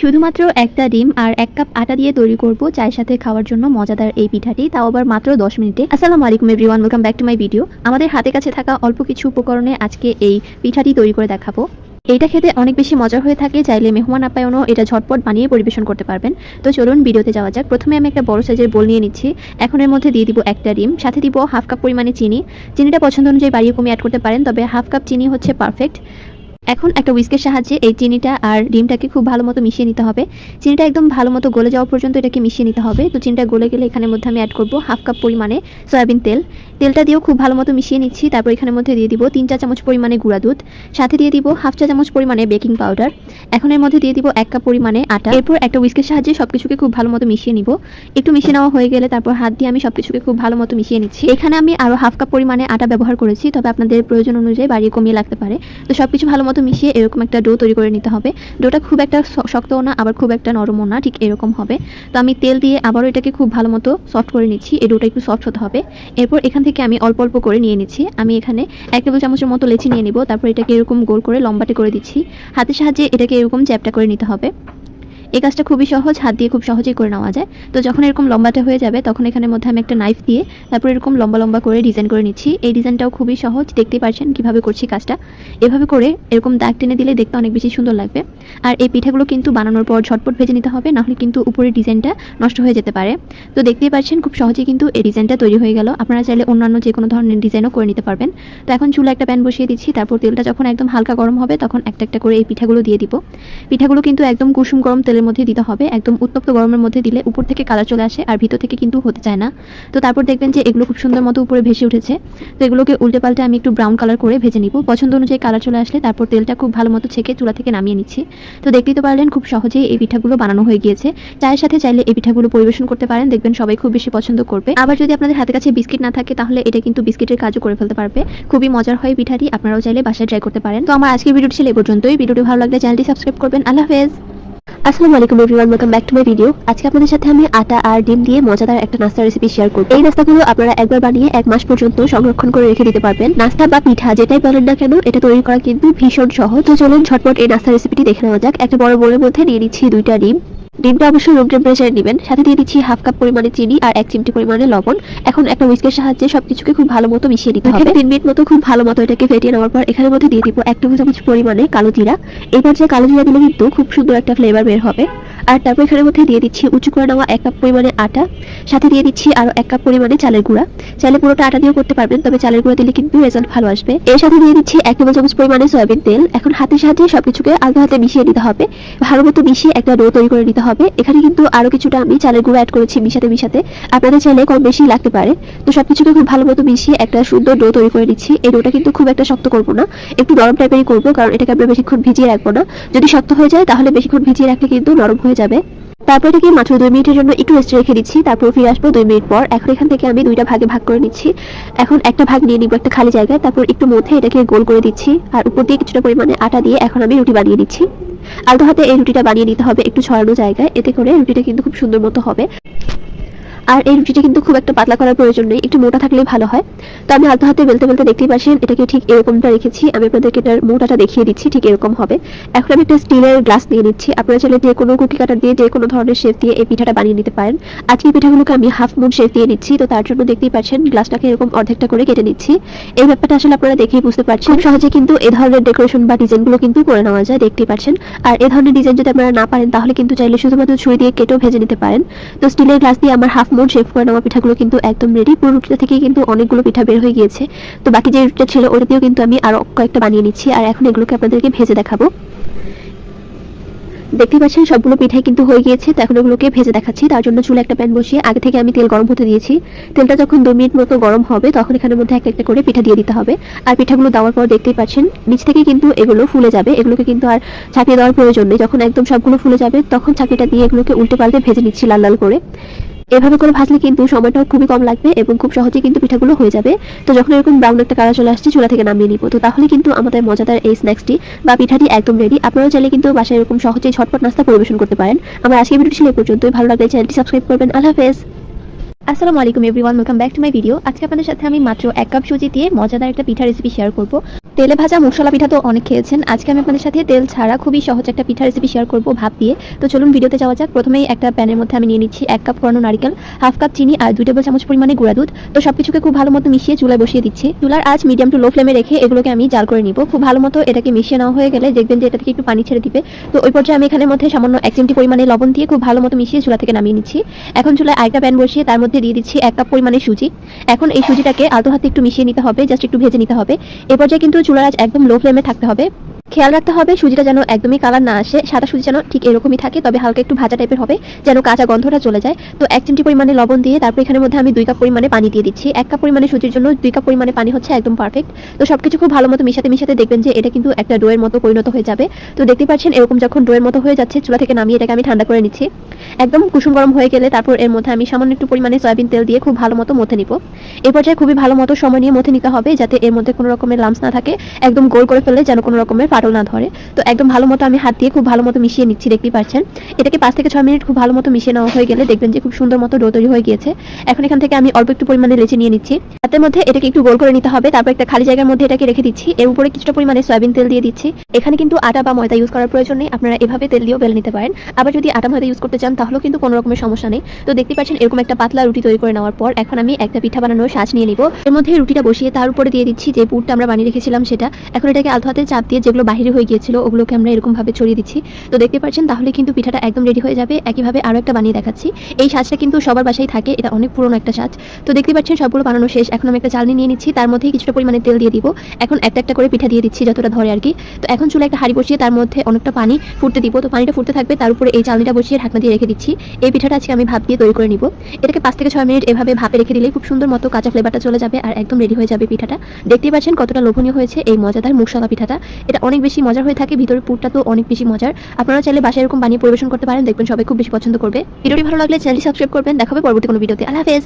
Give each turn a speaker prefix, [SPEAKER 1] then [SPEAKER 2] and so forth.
[SPEAKER 1] শুধুমাত্র একটা ডিম আর এক কাপ আটা দিয়ে তৈরি করব। চায়ের সাথে খাওয়ার জন্য মজাদার এই পিঠাটি। তাও আবার মাত্র দশ মিনিটে। আসসালামু আলাইকুম everyone welcome back to my video আমাদের হাতে কাছে থাকা অল্প কিছু উপকরণে আজকে এই পিঠাটি তৈরি করে দেখাবো। এটা খেতে অনেক বেশি মজার হয়ে থাকে। চাইলে মেহমান আপ্যায়নও এটা ঝটপট বানিয়ে পরিবেশন করতে পারবেন। তো চলুন ভিডিওতে যাওয়া যাক। প্রথমে আমি একটা বড় সাইজের বোল নিয়ে নিচ্ছি। এখন এর মধ্যে দিয়ে দিব একটা ডিম। সাথে দিব হাফ কাপ পরিমাণে চিনি। চিনিটা পছন্দ অনুযায়ী বাড়িয়ে কমিয়ে অ্যাড করতে পারেন, তবে হাফ কাপ চিনি হচ্ছে পারফেক্ট এখন একটা উইস্কের সাহায্যে এই চিনিটা আর ডিমটাকে খুব ভালো মতো মিশিয়ে নিতে হবে। চিনিটা একদম ভালো মতো গলে যাওয়া পর্যন্ত এটাকে মিশিয়ে নিতে হবে। তো চিনিটা গলে গেলে এখানের মধ্যে আমি অ্যাড করব হাফ কাপ পরিমাণে সয়াবিন তেল। তেলটা দিয়েও খুব ভালো মতো মিশিয়ে নিচ্ছি। তারপর এখানের মধ্যে দিয়ে দিব তিন চা চামচ পরিমাণে গুঁড়া দুধ। সাথে দিয়ে দিব হাফ চা চামচ পরিমাণে বেকিং পাউডার এখন এর মধ্যে দিয়ে দিব এক কাপ পরিমাণে আটা। এরপর একটা উইস্কের সাহায্যে সবকিছুকে খুব ভালো মতো মিশিয়ে নিব। একটু মিশিয়ে নেওয়া হয়ে গেলে তারপর হাত দিয়ে আমি সবকিছুকে খুব ভালো মতো মিশিয়ে নিচ্ছি। এখানে আমি আরও হাফ কাপ পরিমাণে আটা ব্যবহার করেছি, তবে আপনাদের প্রয়োজন অনুযায়ী বাড়িয়ে কমিয়ে লাগতে পারে। তো সবকিছু ভালো মতো মিশিয়ে এরকম একটা ডো তৈরি করে নিতে হবে। ডোটা খুব একটা শক্তও না, আবার খুব একটা নরমও না, ঠিক এরকম হবে। তো আমি তেল দিয়ে আবারও এটাকে খুব ভালো মতো সফট করে নিচ্ছি, এই ডোটা একটু সফট হতে হবে। এরপর এখান থেকে আমি অল্প অল্প করে নিয়ে নিচ্ছি। আমি এখানে এক টেবিল চামচের মতো লেচি নিয়ে নিব, তারপর এটাকে এরকম গোল করে লম্বাটে করে দিচ্ছি। হাতের সাহায্যে এটাকে এরকম চ্যাপটা করে নিতে হবে। এই কাজটা খুবই সহজ, হাত দিয়ে খুব সহজেই করে নেওয়া যায়। তো যখন এরকম লম্বাটা হয়ে যাবে, তখন এখানের মধ্যে আমি একটা নাইফ দিয়ে তারপর এরকম লম্বা লম্বা করে ডিজাইন করে নিচ্ছি। এই ডিজাইনটাও খুবই সহজ দেখতে পারছেন কীভাবে করছি কাজটা। এভাবে করে এরকম দাগ টেনে দিলে দেখতে অনেক বেশি সুন্দর লাগবে। আর এই পিঠাগুলো কিন্তু বানানোর পর ঝটপট ভেজে নিতে হবে, নাহলে কিন্তু উপরের ডিজাইনটা নষ্ট হয়ে যেতে পারে। তো দেখতেই পাচ্ছেন খুব সহজেই কিন্তু এই ডিজাইনটা তৈরি হয়ে গেল। আপনারা চাইলে অন্যান্য যে কোনো ধরনের ডিজাইনও করে নিতে পারবেন। তো এখন চুলা একটা প্যান বসিয়ে দিচ্ছি, তারপর তেলটা যখন একদম হালকা গরম হবে, তখন একটা একটা করে এই পিঠাগুলো দিয়ে দিব। পিঠাগুলো কিন্তু একদম কুসুম গরম তেলের মধ্যে দিতে হবে। একদম উত্তপ্ত গরমের মধ্যে দিলে উপর থেকে কালার চলে আসে আর ভিতর থেকে কিন্তু হতে চায় না। তো তারপর দেখবেন যে এগুলো খুব সুন্দর মতো উপরে ভেসে উঠেছে। তো এগুলোকে উল্টে পাল্টে আমি একটু ব্রাউন কালার করে ভেজে নিব। পছন্দ অনুযায়ী কালার চলে আসলে তারপর তেলটা খুব ভালো মতো ছেঁকে চুলা থেকে নামিয়ে নিচ্ছি। তো দেখতেই তো পারলেন খুব সহজেই এই পিঠাগুলো বানানো হয়ে গিয়েছে। চায়ের সাথে চাইলে এই পিঠাগুলো পরিবেশন করতে পারেন। দেখবেন সবাই খুব বেশি পছন্দ করবে। আবার যদি আপনাদের হাতে কাছে বিস্কিট না থাকে, তাহলে এটা কিন্তু বিস্কিটের কাজও করে ফেলতে পারবে। খুবই মজার হয় পিঠাটি। আপনারাও চাইলে বাসায় ট্রাই করতে পারেন। তো আমার আজকের ভিডিওটি ছিল এ পর্যন্তই। ভিডিওটি ভালো লাগলে চ্যানেলটি সাবস্ক্রাইব করবেন। আল্লাহ হাফেজ। আসসালামু আলাইকুম everyone welcome back to my video আজকে আপনাদের সাথে আমি আটা আর ডিম দিয়ে মজাদার একটা নাস্তার রেসিপি শেয়ার করব। এই নাস্তাগুলো আপনারা একবার বানিয়ে এক মাস পর্যন্ত সংরক্ষণ করে রেখে দিতে পারবেন। নাস্তা বা পিঠা যেটাই বলেন না কেন, এটা তৈরি করা কিন্তু ভীষণ সহজ। তো চলুন ঝটপট এই নাস্তার রেসিপিটি দেখে নেওয়া যাক। একটা বড় বোলের মধ্যে নিয়ে নিচ্ছি দুইটা ডিম। ডিমটা অবশ্যই রুম টেম্পারেচারে নেবেন। সাথে দিয়ে দিচ্ছি হাফ কাপ পরিমাণে চিনি আর এক চিমটি পরিমাণে লবণ। এখন একটা উইস্কের সাহায্যে সবকিছুকে খুব ভালো মতো মিশিয়ে দিতে হবে। তিন মিনিট মতো খুব ভালো মতো এটাকে ফেটিয়ে নেওয়ার পর এখানের মধ্যে দিয়ে দিব এক টেবিল চামচ পরিমাণে কালো জিরা। এবার যে কালো জিরা দিলে কিন্তু খুব সুন্দর একটা ফ্লেভার বের হবে। আর তারপর এখানের মধ্যে দিয়ে দিচ্ছি উঁচু করে নেওয়া এক কাপ পরিমাণে আটা। সাথে দিয়ে দিচ্ছি আরও এক কাপ পরিমাণে চালের গুঁড়া। চালে পুরোটা আটা দিয়েও করতে পারবেন তবে চালের গুঁড়া দিলে কিন্তু রেজাল্ট ভালো আসবে। এর সাথে দিয়ে দিচ্ছি এক টেবিল চামচ পরিমাণে সয়াবিন তেল। এখন হাতের সাহায্যে সবকিছুকে আলগা হাতে মিশিয়ে দিতে হবে। ভালো মতো মিশিয়ে একটা ডো তৈরি করে নিতে হবে। এখানে কিন্তু আরও কিছুটা আমি চালের গুঁড়ো অ্যাড করেছি মিশাতে মিশাতে। আপনাদের চাইলে কম বেশি লাগতে পারে। তো সবকিছুকে খুব ভালো মতো মিশিয়ে একটা সুন্দর ডো তৈরি করে নিচ্ছি। এই ডোটা কিন্তু খুব একটা শক্ত করব না। একটু নরম টাইপেরই করব, কারণ এটাকে আমরা বেশিক্ষণ ভিজিয়ে রাখব না। যদি শক্ত হয়ে যায়, তাহলে বেশিক্ষণ ভিজিয়ে রাখলে কিন্তু নরম হয়ে যাবে। তারপর এটাকে মাত্র দুই মিনিটের জন্য একটু রেস্টে রেখে দিচ্ছি। তারপর ফিরে আসব দুই মিনিট পর। এখন এখান থেকে আমি দুইটা ভাগে ভাগ করে নিচ্ছি। এখন একটা ভাগ নিয়ে নিব একটা খালি জায়গায়। তারপর একটু মধ্যে এটাকে গোল করে দিচ্ছি। আর উপর দিয়ে কিছুটা পরিমাণে আটা দিয়ে এখন আমি রুটি বানিয়ে নিচ্ছি। আলতো হাতে এই রুটিটা বানিয়ে নিতে হবে একটু ছড়ানো জায়গায়। এতে করে রুটিটা কিন্তু খুব সুন্দর মতো হবে। আর এই রুটিটা কিন্তু খুব একটা পাতলা করার প্রয়োজন নেই। একটু মোটা থাকলেই ভালো হয়। তো আমি আলতো হাতে বেলতে বেলতে দেখতেই পাচ্ছেন, এটাকে ঠিক এরকমটা রেখেছি। আমি আপনাদেরকে এটার মোটাটা দেখিয়ে দিচ্ছি, ঠিক এরকম হবে। এখন আমি একটা স্টিলের গ্লাস নিয়ে নিচ্ছি। আপনারা চাইলে যে কোনো কুকি কাটার দিয়ে, যে কোনো ধরনের শেপ দিয়ে এই পিঠাটা বানিয়ে নিতে পারেন। আজকে পিঠাগুলোকে আমি হাফ মুন শেপ দিয়ে নিচ্ছি। তো তার জন্য দেখতেই পাচ্ছেন, গ্লাসটাকে এরকম অর্ধেকটা করে কেটে নিচ্ছি। এই ব্যাপারটা আসলে আপনারা দেখেই বুঝতে পারছেন। সহজে কিন্তু এ ধরনের ডেকোরেশন বা ডিজাইনগুলো কিন্তু করে নেওয়া যায়, দেখতেই পাচ্ছেন। আর এ ধরনের ডিজাইন যদি আপনারা না পারেন, তাহলে কিন্তু চাইলে শুধুমাত্র ছুরি দিয়ে কেটেও ভেজে নিতে পারেন। তো স্টিলের গ্লাস দিয়ে আমার হাফ মুন শেপ করে নেওয়া পিঠাগুলো কিন্তু একদম রেডি পুরো রুটিটা থেকে কিন্তু অনেকগুলো পিঠা বের হয়ে গিয়েছে। তো বাকি যে রুটিটা ছিল ওটা দিয়েও কিন্তু আমি আরও কয়েকটা বানিয়ে নিচ্ছি। আর এখন এগুলোকে আপনাদেরকে ভেজে দেখাবো। দেখতে পাচ্ছেন, সবগুলো পিঠাই কিন্তু হয়ে গিয়েছে। তো এখন এগুলোকে ভেজে দেখাচ্ছি। তার জন্য চুলে একটা প্যান বসিয়ে আগে থেকে আমি তেল গরম হতে দিয়েছি। তেলটা যখন দু মিনিট মতো গরম হবে, তখন এখানের মধ্যে এক একটা করে পিঠা দিয়ে দিতে হবে। আর পিঠাগুলো দেওয়ার পর দেখতেই পাচ্ছেন, নিচ থেকে কিন্তু এগুলো ফুলে যাবে। এগুলোকে কিন্তু আর ছাঁকিয়ে দেওয়ার প্রয়োজন নেই। যখন একদম সবগুলো ফুলে যাবে, তখন ছাঁকিটা দিয়ে এগুলোকে উল্টে পাল্টে ভেজে নিচ্ছি লাল লাল করে। এভাবে করে ভাজলে কিন্তু সময়টাও খুবই কম লাগবে এবং খুব সহজেই কিন্তু পিঠাগুলো হয়ে যাবে। তো যখন এরকম ব্রাউন একটা কালার চলে আসছে, চুলা থেকে নামিয়ে নিব। তো তাহলে কিন্তু আমাদের মজাদার এই স্ন্যাক্সটি বা পিঠাটি একদম রেডি আপনারাও চাইলে কিন্তু বাসায় এরকম সহজে ঝটপট নাস্তা পরিবেশন করতে পারেন। আমার আজকের ভিডিওটি ছিল পর্যন্তই। ভালো লাগলে চ্যানেলটি সাবস্ক্রাইব করবেন। আল্লাহ হাফেজ। আসসালামু আলাইকুম everyone welcome back to my video আজকে আপনাদের সাথে আমি মাত্র এক কাপ সুজি দিয়ে মজাদার একটা পিঠা রেসিপি শেয়ার করব। তেলে ভাজা মশলা পিঠা তো অনেক খেয়েছেন। আজকে আমি আপনাদের সাথে তেল ছাড়া খুবই সহজ একটা পিঠা রেসিপি শেয়ার করব ভাপ দিয়ে। তো চলুন ভিডিওতে যাওয়া যাক। প্রথমেই একটা প্যানের মধ্যে আমি নিয়ে নিচ্ছি এক কাপ কোরানো নারকেল, হাফ কাপ চিনি আর দুই টেবিল চামচ পরিমাণে গুঁড়া দুধ। তো সবকিছুকে খুব ভালো মতো মিশিয়ে চুলায় বসিয়ে দিচ্ছি। চুলার আজ মিডিয়াম টু লো ফ্লেমে রেখে এগুলোকে আমি জাল করে নিব। খুব ভালো মতো এটাকে মিশিয়ে নেওয়া হয়ে গেলে দেখবেন যে এটা থেকে একটু পানি ছেড়ে দিবে। তো ওই পর্যায়ে আমি এখানে মধ্যে সামান্য এক চিমটি পরিমাণে লবণ দিয়ে খুব ভালো মতো মিশিয়ে চুলা থেকে নামিয়ে নিচ্ছি। এখন চুলায় আরেকটা প্যান বসিয়ে তার মধ্যে দিয়ে দিচ্ছি এক কাপ পরিমাণে সুজি। এখন এই সুজিটাকে আলতো হাতে একটু মিশিয়ে নিতে হবে, জাস্ট একটু ভেজে নিতে হবে। এ পর্যায়ে কিন্তু চুলার আজ একদম লো ফ্লেমে থাকতে হবে। খেয়াল রাখতে হবে, সুজিটা যেন একদমই কালার না আসে, সাদা সুজি যেন ঠিক এরকমই থাকে, তবে হালকা একটু ভাজা টাইপের হবে, যেন কাঁচা গন্ধটা চলে যায়। তো এক চিমটি পরিমাণে লবণ দিয়ে তারপর এখানের মধ্যে আমি দুই কাপ পরিমাণে পানি দিয়ে দিচ্ছি। এক কাপ পরিমাণে সুজির জন্য দুই কাপ পরিমাণে পানি হচ্ছে একদম পারফেক্ট তো সবকিছু খুব ভালো মতো মিশাতে মিশাতে দেখবেন যে এটা কিন্তু একটা ডোয়ের মতো পরিণত হয়ে যাবে। তো দেখতে পাচ্ছেন এরকম যখন ডোয়ের মতো হয়ে যাচ্ছে, চুলা থেকে নামিয়ে এটাকে আমি ঠান্ডা করে নিচ্ছি। একদম কুসুম গরম হয়ে গেলে তারপর এর মধ্যে আমি সামান্য একটু পরিমাণে সয়াবিন তেল দিয়ে খুব ভালো মতো মথে নিব। এই পর্যায়ে খুবই ভালো মতো সময় নিয়ে মথে নিতে হবে, যাতে এর মধ্যে কোনো রকমের লামস না থাকে। একদম গোল করে ফেললে যেন কোনো রকমের ফাটল না ধরে। তো একদম ভালো মতো আমি হাত দিয়ে খুব ভালো মতো মিশিয়ে নিচ্ছি, দেখতেই পাচ্ছেন। এটাকে পাঁচ থেকে ছয় মিনিট খুব ভালো মতো মিশিয়ে নেওয়া হয়ে গেলে দেখবেন যে খুব সুন্দর মতো ডো তৈরি হয়ে গিয়েছে। এখন এখান থেকে আমি অল্প একটু পরিমাণে লেচে নিয়ে নিচ্ছি। হাতের মধ্যে এটাকে একটু গোল করে নিতে হবে, তারপর একটা খালি জায়গার মধ্যে এটাকে রেখে দিচ্ছি। এর উপরে কিছুটা পরিমাণে সয়াবিন তেল দিয়ে দিচ্ছি। এখানে কিন্তু আটা বা ময়দা ইউজ করার প্রয়োজন নেই, আপনারা এভাবে তেল দিয়েও বেলে নিতে পারেন। আবার যদি আটা ময়দা ইউজ করতে চান, তাহলেও কিন্তু কোনো রকমের সমস্যা নেই। তো দেখতে পাচ্ছেন এরকম একটা পাতলা রুটি তৈরি করে নেওয়ার পর এখন আমি একটা পিঠা বানানোর সাজ নিয়ে নিব। এর মধ্যে রুটিটা বসিয়ে তার উপরে দিয়ে দিচ্ছি যে পুরটা আমরা বানিয়ে রেখেছিলাম সেটা। এখন এটাকে আলতো হাতে চাপ দিয়ে যেগুলো বাহিরে হয়ে গিয়েছিল, ওগুলোকে আমরা এরকম ভাবে ছড়িয়ে দিচ্ছি। তো দেখতে পাচ্ছেন, তাহলে কিন্তু পিঠাটা একদম রেডি হয়ে যাবে। একইভাবে আরও একটা বানিয়ে দেখাচ্ছি। এই সাজটা কিন্তু সবার বাসায় থাকে, এটা অনেক পুরনো একটা সাজ। তো দেখতে পাচ্ছেন, সবগুলো বানানো শেষ। এখন আমি একটা চালনি নিয়ে নিচ্ছি, তার মধ্যে কিছুটা পরিমাণে তেল দিয়ে দিব। এখন একটা একটা করে পিঠা দিয়ে দিচ্ছি, যতটা ধরে আর কি। তো এখন চুলে একটা হাঁড়ি বসিয়ে তার মধ্যে অনেকটা পানি ফুটতে দিব। তো পানিটা ফুটতে থাকবে, তার উপরে এই চালনিটা বসিয়ে ঢাকনা দিয়ে রেখে দিচ্ছি। এই পিঠাটা আজকে আমি ভাপ দিয়ে তৈরি করে নিব। এটাকে পাঁচ থেকে ছয় মিনিট এভাবে ভাপে রেখে দিলে খুব সুন্দর মতো কাঁচা ফ্লেভারটা চলে যাবে আর একদম রেডি হয়ে যাবে পিঠাটা। দেখতে পাচ্ছেন কতটা লোভনীয় হয়েছে এই মজাদার মুগশালা পিঠাটা। এটা অনেক বেশি মজার হয়ে থাকে ভিতরে পুরটা তো অনেক বেশি মজার। আপনারা চাইলে বাসায় এরকম বানিয়ে পরিবেশন করতে পারেন, দেখবেন সবাই খুব বেশি পছন্দ করবে। ভিডিওটি ভালো লাগলে চ্যানেলটি সাবস্ক্রাইব করবেন, দেখাবে পরবর্তী কোনো ভিডিওতে। আল্লাহ হাফেজ!